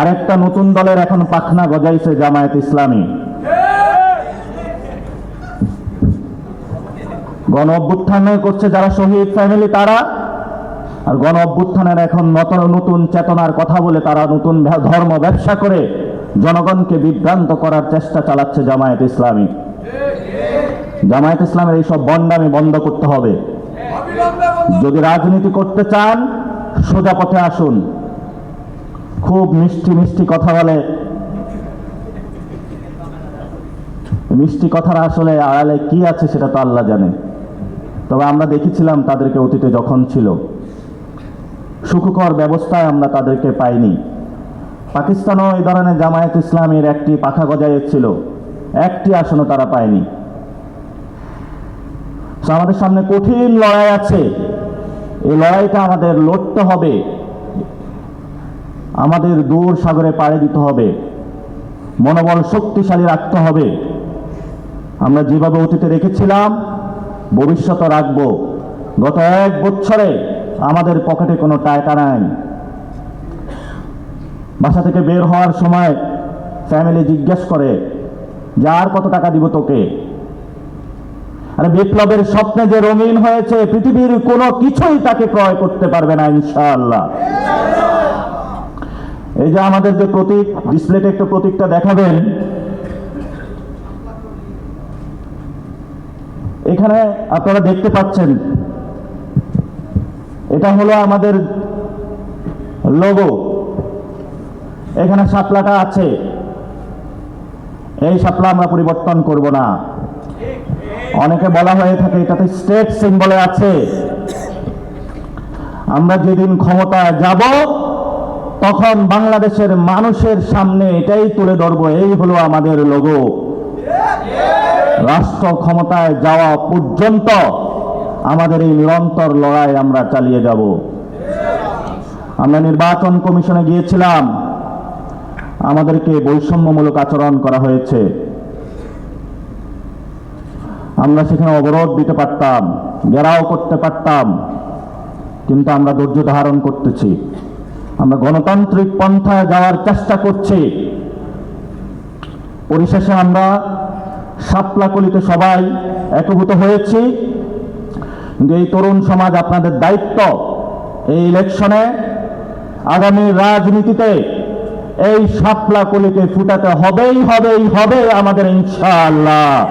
আরেকটা নতুন দলের এখন পাখনা গজাইছে জামায়াত ইসলামী। গণ অভ্যুত্থান করছে যারা শহীদ ফ্যামিলি তারা, আর গণ অভ্যুত্থানের এখন নতুন নতুন চেতনার কথা বলে তারা নতুন ধর্ম ব্যবসা করে জনগণকে বিভ্রান্ত করার চেষ্টা চালাচ্ছে জামায়াত ইসলামী। জামায়াত ইসলামের এইসব বন্ডামি বন্ধ করতে হবে। যদি রাজনীতি করতে চান, সোজা পথে আসুন। খুব মিষ্টি মিষ্টি কথা বলে। মিষ্টি কথার আসলে আড়ালে কি আছে সেটা তো আল্লাহ জানে। তবে আমরা দেখেছিলাম তাদেরকে অতীতে যখন ছিল। সুখকর ব্যবস্থায় আমরা তাদেরকে পাইনি। পাকিস্তানও এই ধরনের জামায়াত ইসলামের একটি পাখা গজায় ছিল। একটি আসনও তারা পায়নি। আমাদের সামনে কঠিন লড়াই আছে। এই লড়াইটা আমাদের লড়তে হবে। আমাদের দূর সাগরে পাড়ে দিতে হবে। মনোবল শক্তিশালী রাখতে হবে। আমরা যেভাবে অতীতে রেখেছিলাম, ভবিষ্যতে রাখব। গত এক বছরে আমাদের পকেটে কোনো টাকা নাই। বাসা থেকে বের হওয়ার সময় ফ্যামিলি জিজ্ঞেস করে, যে আর কত টাকা দিব তোকে? আরে বিপ্লবের স্বপ্নে যে রঙিন হয়েছে, পৃথিবীর কোনো কিছুই তাকে ক্রয় করতে পারবে না, ইনশাআল্লাহ। এই যে আমাদের যে প্রতীক ডিসপ্লেতে একটু প্রতীকটা দেখাবেন। এখানে আপনারা দেখতে পাচ্ছেন, এটা হলো আমাদের লোগো এখানে সাপলাটা আছে। এই সাপলা আমরা পরিবর্তন করব না। অনেকে বলা হয়ে থাকে, এটাতে স্টেট সিম্বলে আছে। আমরা যেদিন ক্ষমতায় যাব তখন বাংলাদেশের মানুষের সামনে এটাই তুলে ধরবো, এই হলো আমাদের লোগো রাষ্ট্র ক্ষমতায় যাওয়া পর্যন্ত আমাদের এই নিরন্তর লড়াই আমরা চালিয়ে যাব। আমরা নির্বাচন কমিশনে গিয়েছিলাম। আমাদেরকে বৈষম্যমূলক আচরণ করা হয়েছে। আমরা সেখানে অবরোধ দিতে পারতাম, ঘেরাও করতে পারতাম, কিন্তু আমরা ধৈর্য ধারণ করতেছি। আমরা গণতান্ত্রিক পন্থায় যাওয়ার চেষ্টা করছি। পরিশেষে আমরা সাপলাকলিতে সবাই একভূত হয়েছি। কিন্তু এই তরুণ সমাজ আপনাদের দায়িত্ব এই ইলেকশনে। আগামী রাজনীতিতে এই সাপলাকলিকে ফুটাতে হবেই হবেই, হবে আমাদের ইনশাআল্লাহ।